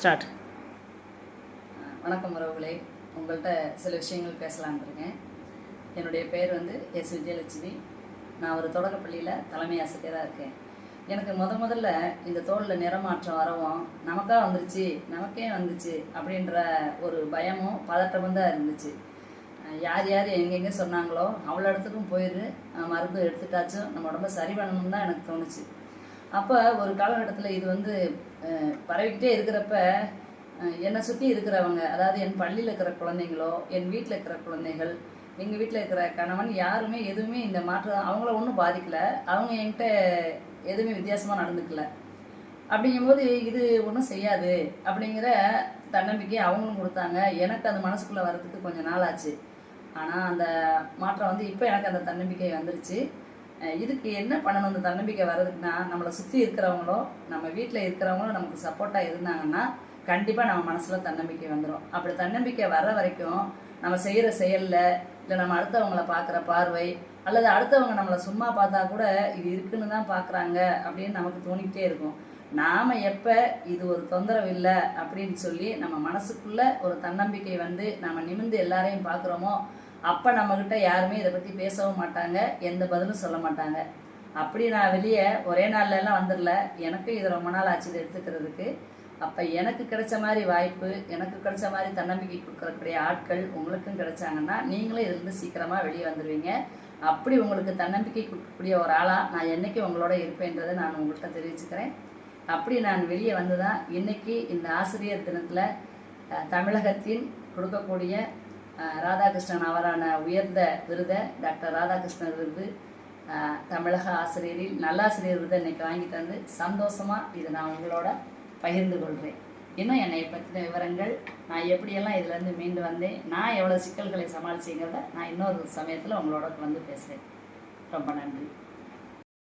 Start வணக்கம் உறவுகளே. உங்கள்கிட்ட சில விஷயங்கள் பேசலாம்னு இருக்கேன். என்னுடைய பேர் வந்து எஸ். விஜயலட்சுமி. நான் ஒரு தொடக்கப்பள்ளியில் தலைமை ஆசிரியராக இருக்கேன். எனக்கு முத முதல்ல இந்த தோலில் நிறமாற்றம் வரவும் நமக்கா வந்துருச்சு நமக்கே வந்துச்சு அப்படின்ற ஒரு பயமும் பதட்டமும் தான் இருந்துச்சு. யார் யார் எங்கெங்கே சொன்னாங்களோ அவ்வளோ இடத்துக்கும் போயிடு மருந்து எடுத்துட்டாச்சும் நம்ம உடம்ப சரி பண்ணணும்னு தான் எனக்கு தோணுச்சு. அப்போ ஒரு காலகட்டத்தில் இது வந்து பரவிக்கிட்டே இருக்கிறப்ப என்னை சுற்றி இருக்கிறவங்க அதாவது என் பள்ளியில் இருக்கிற குழந்தைங்களோ என் வீட்டில் இருக்கிற குழந்தைகள் எங்கள் வீட்டில் இருக்கிற கணவன் யாருமே எதுவுமே இந்த மாற்றம் அவங்கள ஒன்றும் பாதிக்கலை. அவங்க என்கிட்ட எதுவுமே வித்தியாசமாக நடந்துக்கல. அப்படிங்கும்போது இது ஒன்றும் செய்யாது. அப்படிங்கிற தன்னம்பிக்கை அவங்களும் கொடுத்தாங்க. எனக்கு அது மனசுக்குள்ளே வர்றதுக்கு கொஞ்சம் நாள் ஆச்சு ஆனால் அந்த மாற்றம் வந்து இப்போ எனக்கு அந்த தன்னம்பிக்கை வந்துருச்சு. இதுக்கு என்ன பண்ணணும்? இந்த தன்னம்பிக்கை வர்றதுக்குன்னா நம்மளை சுற்றி இருக்கிறவங்களோ நம்ம வீட்டில் இருக்கிறவங்களும் நமக்கு சப்போர்ட்டாக இருந்தாங்கன்னா கண்டிப்பாக நம்ம மனசில் தன்னம்பிக்கை வந்துடும் அப்படி தன்னம்பிக்கை வர்ற வரைக்கும் நம்ம செய்கிற செயலில் இல்லை நம்ம அடுத்தவங்கள பார்க்குற பார்வை அல்லது அடுத்தவங்க நம்மளை சும்மா பார்த்தா கூட இது இருக்குன்னு தான் பார்க்குறாங்க அப்படின்னு நமக்கு தோணிக்கிட்டே இருக்கும். நாம் எப்போ இது ஒரு தொந்தரவு இல்லை அப்படின்னு சொல்லி நம்ம மனசுக்குள்ளே ஒரு தன்னம்பிக்கை வந்து நம்ம நிமிர்ந்து எல்லாரையும் பார்க்குறோமோ அப்போ நம்மக்கிட்ட யாருமே இதை பற்றி பேசவும் மாட்டாங்க எந்த பதிலும் சொல்ல மாட்டாங்க. அப்படி நான் வெளியே ஒரே நாள்லலாம் வந்துடல. எனக்கு இது ரொம்ப நாள் ஆச்சு இதை எடுத்துக்கிறதுக்கு. அப்போ எனக்கு கிடைச்ச மாதிரி வாய்ப்பு எனக்கு கிடைச்ச மாதிரி தன்னம்பிக்கை கொடுக்கறக்கூடிய ஆட்கள் உங்களுக்கும் கிடைச்சாங்கன்னா நீங்களும் இதிலிருந்து சீக்கிரமாக வெளியே வந்துடுவீங்க அப்படி உங்களுக்கு தன்னம்பிக்கை கொடுக்கக்கூடிய ஒரு ஆளாக நான் என்றைக்கு உங்களோட இருப்பேன்றதை நான் உங்கள்கிட்ட தெரிவிச்சுக்கிறேன். அப்படி நான் வெளியே வந்து தான் இன்றைக்கி இந்த ஆசிரியர் தினத்தில் தமிழகத்தின் கொடுக்கக்கூடிய ராதாகிருஷ்ணன் அவரான உயர்ந்த விருதை டாக்டர் ராதாகிருஷ்ணன் விருது. தமிழக ஆசிரியரில் நல்லாசிரியர் விருதை இன்னைக்கு வாங்கி தந்து சந்தோஷமாக இதை நான் உங்களோட பகிர்ந்து கொள்கிறேன் இன்னும் என்னை பற்றின விவரங்கள்? நான் எப்படியெல்லாம் இதுலேருந்து மீண்டு வந்தேன்? நான் எவ்வளோ சிக்கல்களை சமாளிச்சேங்கிறத நான் இன்னொரு சமயத்தில் உங்களோட வந்து பேசுகிறேன் ரொம்ப நன்றி.